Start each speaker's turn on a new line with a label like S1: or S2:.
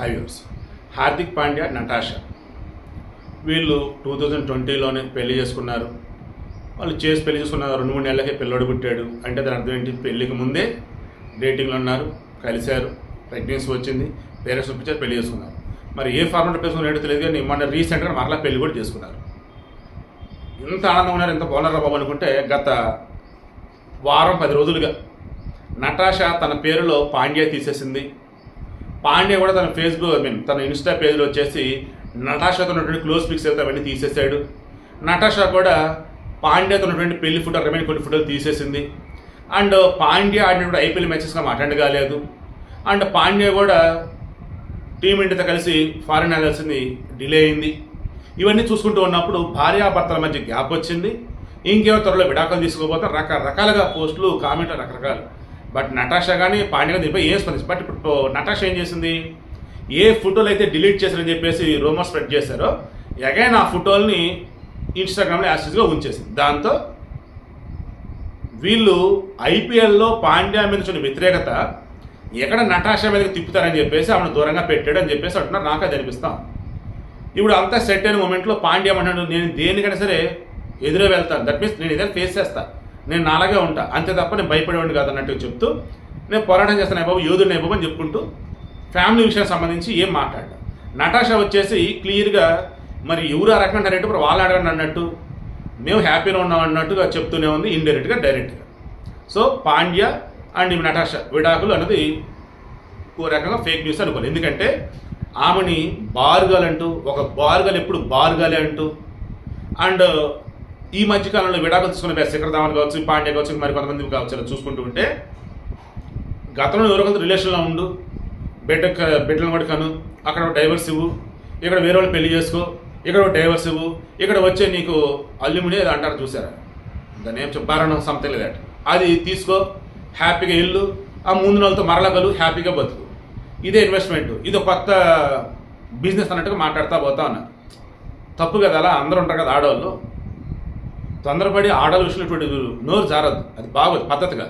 S1: Hi viewers Hardik Pandya Natasha. వీళ్ళు two thousand ట్వంటీలోనే పెళ్ళి చేసుకున్నారు. వాళ్ళు చేసి పెళ్ళి చేసుకున్నారు రెండు మూడు నెలలకే పిల్లోడు పుట్టాడు. అంటే దాని అర్థం ఏంటి? పెళ్ళికి ముందే డేటింగ్లో ఉన్నారు కలిశారు ప్రెగ్నెన్సీ వచ్చింది పేరెంట్స్ ఒప్పించారు పెళ్ళి చేసుకున్నారు. మరి ఏ ఫార్మాట్ చేసుకున్నాడో తెలియదు కానీ మొన్న రీసెంట్గా మరలా పెళ్ళి కూడా చేసుకున్నారు. ఎంత ఆనందం ఉన్నారు ఇంత బాగున్నారా బాబు అనుకుంటే గత వారం పది రోజులుగా నటాషా తన పేరులో పాండ్యా తీసేసింది. పాండే కూడా తన ఫేస్బుక్ ఐ మీన్ తన ఇన్స్టా పేజ్లో వచ్చేసి నటాషాతో ఉన్నటువంటి క్లోజ్ పిక్స్ అయితే అవన్నీ తీసేశాడు నటాషా కూడా పాండ్యాతో ఉన్నటువంటి పెళ్ళి ఫోటో రమైన కొన్ని ఫోటోలు తీసేసింది. అండ్ పాండ్యా ఆడినటువంటి ఐపీఎల్ మ్యాచెస్గా అటెండ్ కాలేదు. అండ్ పాండ్యా కూడా టీమిండియాతో కలిసి ఫారిన్ వెళ్ళాల్సింది డిలే అయింది. ఇవన్నీ చూసుకుంటూ ఉన్నప్పుడు భార్యాభర్తల మధ్య గ్యాప్ వచ్చింది. ఇంకేమో త్వరలో విడాకులు తీసుకోకపోతే రకరకాలుగా పోస్టులు కామెంట్లు రకరకాలు. బట్ నటాషా కానీ పాండ్యా కానీ దీనిపై ఏం స్పందించి బట్ ఇప్పుడు నటాషా ఏం చేసింది? ఏ ఫోటోలు అయితే డిలీట్ చేశారని చెప్పేసి రూమర్ స్ప్రెడ్ చేశారో ఎగైన్ ఆ ఫోటోల్ని ఇన్స్టాగ్రామ్లో యాసిస్గా ఉంచేసింది. దాంతో వీళ్ళు ఐపీఎల్లో పాండ్యా మీద చూసిన వ్యతిరేకత ఎక్కడ నటాషా మీదకి తిప్పుతారని చెప్పేసి ఆమెను దూరంగా పెట్టాడు అని చెప్పేసి అంటున్నారు. నాకు అది అనిపిస్తాం ఇప్పుడు అంతా సెట్ అయిన మూమెంట్లో పాండ్యా అంటాడు నేను దేనికైనా సరే ఎదురే వెళ్తాను. దట్ మీన్స్ నేను ఏదైనా ఫేస్ చేస్తా. నేను నాలాగే ఉంటా. అంతే తప్ప నేను భయపడేవాడిని కాదు అన్నట్టు చెప్తూ నేను పోరాటం చేస్తాను బాబు యోధుడిని బాబు అని చెప్పుకుంటూ ఫ్యామిలీ విషయానికి సంబంధించి ఏం మాట్లాడ్డా నటాషా వచ్చేసి క్లియర్గా మరి ఎవరు ఆ రకంగా అంటే వాళ్ళు అడగండి అన్నట్టు మేము హ్యాపీగా ఉన్నాం అన్నట్టుగా చెప్తూనే ఉంది ఇండైరెక్ట్గా డైరెక్ట్గా. సో పాండ్య అండ్ నటాషా విడాకులు అన్నది ఓ రకంగా ఫేక్ న్యూస్ అనుకోవాలి. ఎందుకంటే ఆమెని బార్గల్ అంటూ ఒక బార్గల్ ఎప్పుడు బారుగాలి అంటూ అండ్ ఈ మధ్య కాలంలో విడాకులు తీసుకున్న శిఖర్ ధావన్ కావచ్చు పాండ్యా కావచ్చు మరి కొంతమంది కావచ్చు చూసుకుంటూ ఉంటే గతంలో ఎవరో కొంత రిలేషన్లో ఉండు బిడ్డ బిడ్డలను కూడా కను అక్కడ డైవర్స్ ఇవ్వు ఇక్కడ వేరే వాళ్ళు పెళ్ళి చేసుకో ఇక్కడ డైవర్స్ ఇవ్వు ఇక్కడ వచ్చే నీకు అల్లుముని అది అంటారు చూసారా? దాన్ని ఏం చెప్పారనో సంథింగ్ దట్ అది తీసుకో హ్యాపీగా ఇల్లు ఆ ముందు వాళ్ళతో మరలగలు హ్యాపీగా బతుకు. ఇదే ఇన్వెస్ట్మెంట్ ఇది కొత్త బిజినెస్ అన్నట్టుగా మాట్లాడుతూ పోతా ఉన్నా. తప్పు కదా అలా అందరూ ఉంటారు కదా ఆడవాళ్ళు. తొందరపడి ఆడలు విషయంలో నోరు జారద్దు. అది బాగోదు పద్ధతిగా.